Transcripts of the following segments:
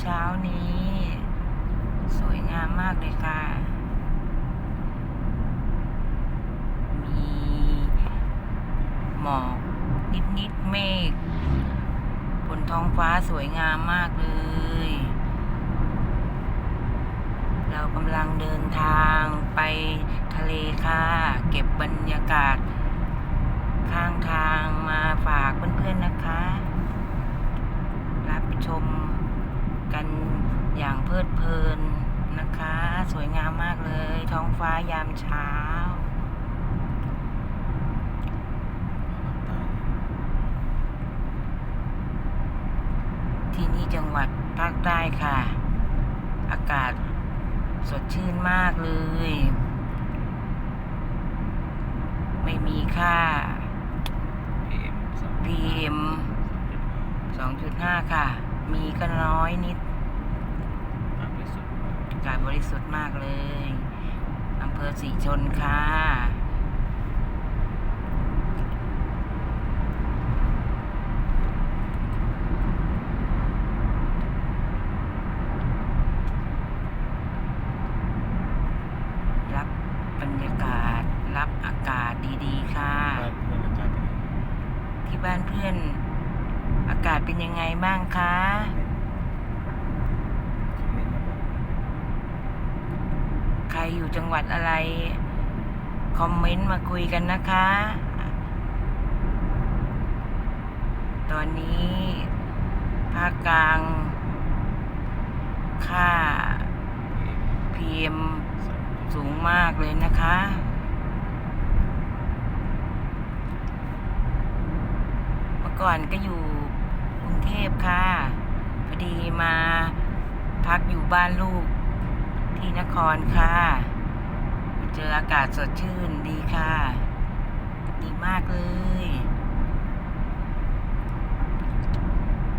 เช้านี้ สวยงามมากเลยค่ะ มีหมอกนิดๆเมฆบนท้องฟ้าสวยงามมากเลย เรากำลังเดินทางไปทะเลค่ะ เก็บบรรยากาศ ข้างทางมาฝากเพื่อนๆนะคะ รับชมกันอย่างเพ ลิดเพลินนะคะ สวยงามมากเลย ท้องฟ้ายามเช้า ที่นี่จังหวัดภาคใต้ค่ะ อากาศสดชื่นมากเลย ไม่มีค่า PM 2.5 ค่ะ มีก็น้อยนิดอากาศบริสุทธิ์มากเลยอำเภอสีชนค่ะ รับบรรยากาศ รับอากาศดีๆ ค่ะ ที่บ้านเพื่อนอากาศเป็นยังไงบ้างคะ ใครอยู่จังหวัดอะไร คอมเมนต์มาคุยกันนะคะ ตอนนี้ภาคกลาง ค่า PM สูงมากเลยนะคะเมื่อก่อนก็อยู่กรุงเทพค่ะ พอดีมาพักอยู่บ้านลูก ที่นครค่ะ เจออากาศสดชื่นดีค่ะ ดีมากเลย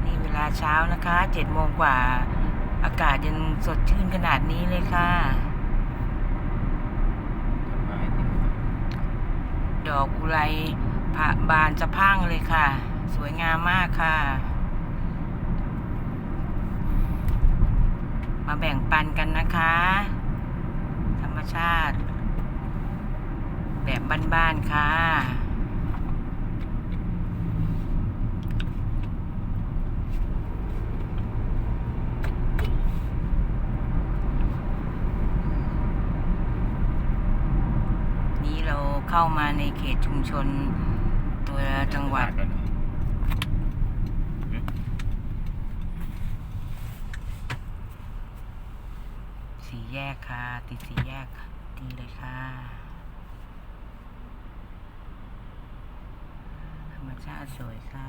นี่เวลาเช้านะคะเจ็ดโมงกว่า อากาศยังสดชื่นขนาดนี้เลยค่ะ ดอกอุไรผะบานสะพังเลยค่ะ สวยงามมากค่ะ มาแบ่งปันกันนะคะ ธรรมชาติ แบบบ้านๆค่ะนี้เราเข้ามาในเขตชุมชนตัวจังหวัด สีแยกค่ะ ติดสีแยกดีเลยค่ะธรรมชาติสวยค่ะ